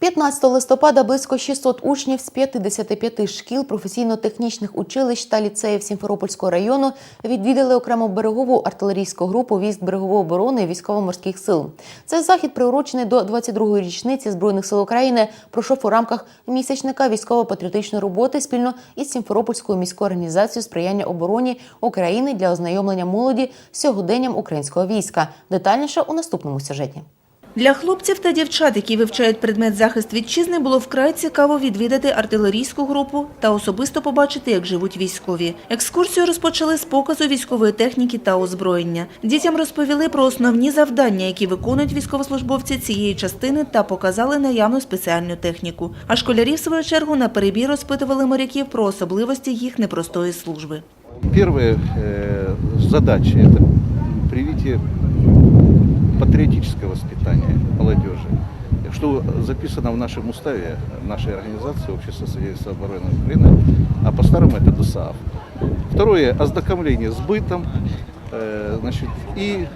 15 листопада близько 600 учнів з 55 шкіл, професійно-технічних училищ та ліцеїв Сімферопольського району відвідали окрему берегову артилерійську групу військ берегової оборони військово-морських сил. Цей захід, приурочений до 22-ї річниці Збройних сил України, пройшов у рамках місячника військово-патріотичної роботи спільно із Сімферопольською міською організацією сприяння обороні України для ознайомлення молоді з сьогоденням українського війська. Детальніше у наступному сюжеті. Для хлопців та дівчат, які вивчають предмет захист вітчизни, було вкрай цікаво відвідати артилерійську групу та особисто побачити, як живуть військові. Екскурсію розпочали з показу військової техніки та озброєння. Дітям розповіли про основні завдання, які виконують військовослужбовці цієї частини, та показали наявну спеціальну техніку. А школярі, в свою чергу, на перебій розпитували моряків про особливості їх непростої служби. Первая э, задача – это привитие патриотического воспитания молодежи, что записано в нашем уставе нашей организации Общества содействия обороны Украины, а по-старому это ДОСААФ. Второе – ознакомление с бытом, э, значит, и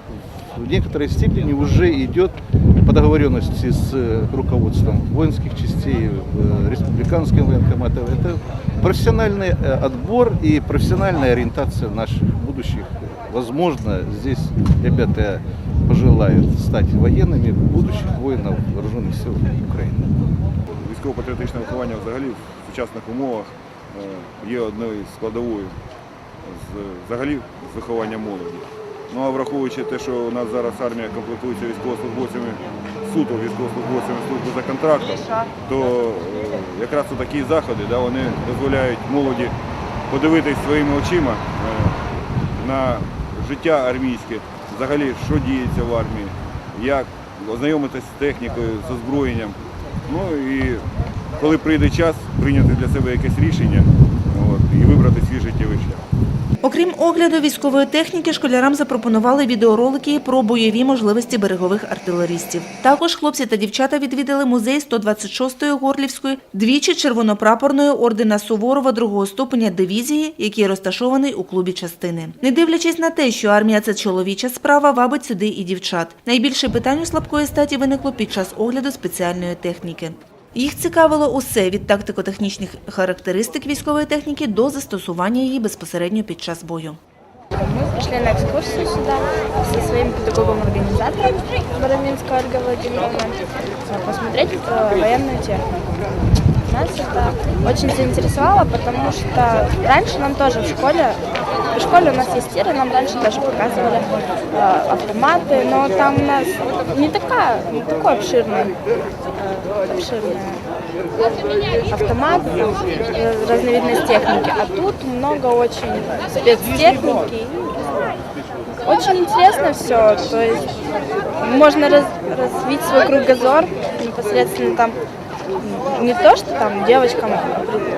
в некоторой степени уже идет по договоренности с э, руководством воинских частей, э, республиканским военкоматом. Это профессиональный э, отбор и профессиональная ориентация наших будущих. Возможно, здесь ребята пожелают стать военными будущих воинов вооруженных сил України. Військово-патріотичне виховання взагалі в сучасних умовах е, є одною з складовою взагалі виховання молоді. Ну а враховуючи те, що у нас зараз армія комплектується військовослужбовцями, суто військовослужбовцями служби за контрактом, то е, якраз такі заходи да, вони дозволяють молоді подивитись своїми очима е, на життя армійське, взагалі, що діється в армії, як ознайомитися з технікою, з озброєнням. Ну і коли прийде час, прийняти для себе якесь рішення от, і вибрати свій життєвий шлях. Окрім огляду військової техніки, школярам запропонували відеоролики про бойові можливості берегових артилерістів. Також хлопці та дівчата відвідали музей 126-ї Горлівської, двічі червонопрапорної ордена Суворова другого ступеня дивізії, який розташований у клубі частини. Не дивлячись на те, що армія це чоловіча справа, вабить сюди і дівчат. Найбільше питань у слабкої статі виникло під час огляду спеціальної техніки. Їх цікавило усе від тактико-технічних характеристик військової техніки до застосування її безпосередньо під час бою. Мы пришли на экскурсию сюда со своим педагогом-организатором Бараминской Ольгой Владимировной э, посмотреть э, военную технику. Нас это очень заинтересовало, потому что раньше нам тоже в школе, В школе у нас есть тиры, нам раньше тоже показывали э, автоматы, но там у нас не такая, не такой обширный, э, обширная автомат, там, разновидность техники, а тут много очень спецтехники. Очень интересно все, то есть можно раз- развить свой кругозор непосредственно там не то, что там девочкам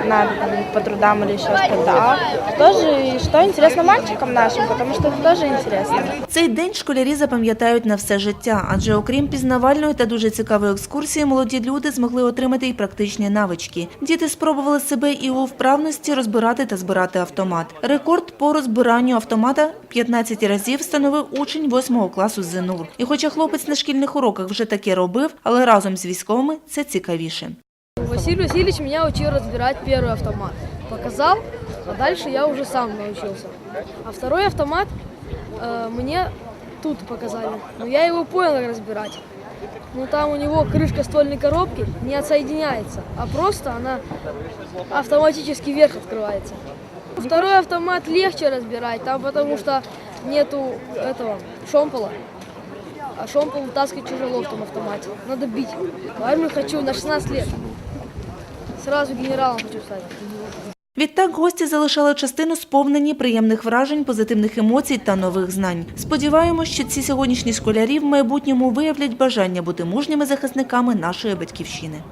надо там, по трудам или еще что-то, а тоже что интересно мальчикам нашим, потому что это тоже интересно. Цей день школярі запам'ятають на все життя, адже окрім пізнавальної та дуже цікавої екскурсії, молоді люди змогли отримати й практичні навички. Діти спробували себе і у вправності розбирати та збирати автомат. Рекорд по розбиранню автомата 15 разів встановив учень 8 класу з ЗНУР. І хоча хлопець на шкільних уроках вже таке робив, але разом з військовими це цікавіше. Василий Васильевич меня учил разбирать первый автомат. Показал, а дальше я уже сам научился. А второй автомат э, мне тут показали. Но я его понял, как разбирать. Но там у него крышка ствольной коробки не отсоединяется, а просто она автоматически вверх открывается. Второй автомат легче разбирать, там потому что нету этого шомпола. А шомпол вытаскивать тяжело в том автомате. Надо бить. Армию хочу на 16 лет. Сразу генералом хочу стать. Відтак гості залишали частину сповнені приємних вражень, позитивних емоцій та нових знань. Сподіваємось, що ці сьогоднішні школярі в майбутньому виявлять бажання бути мужніми захисниками нашої батьківщини.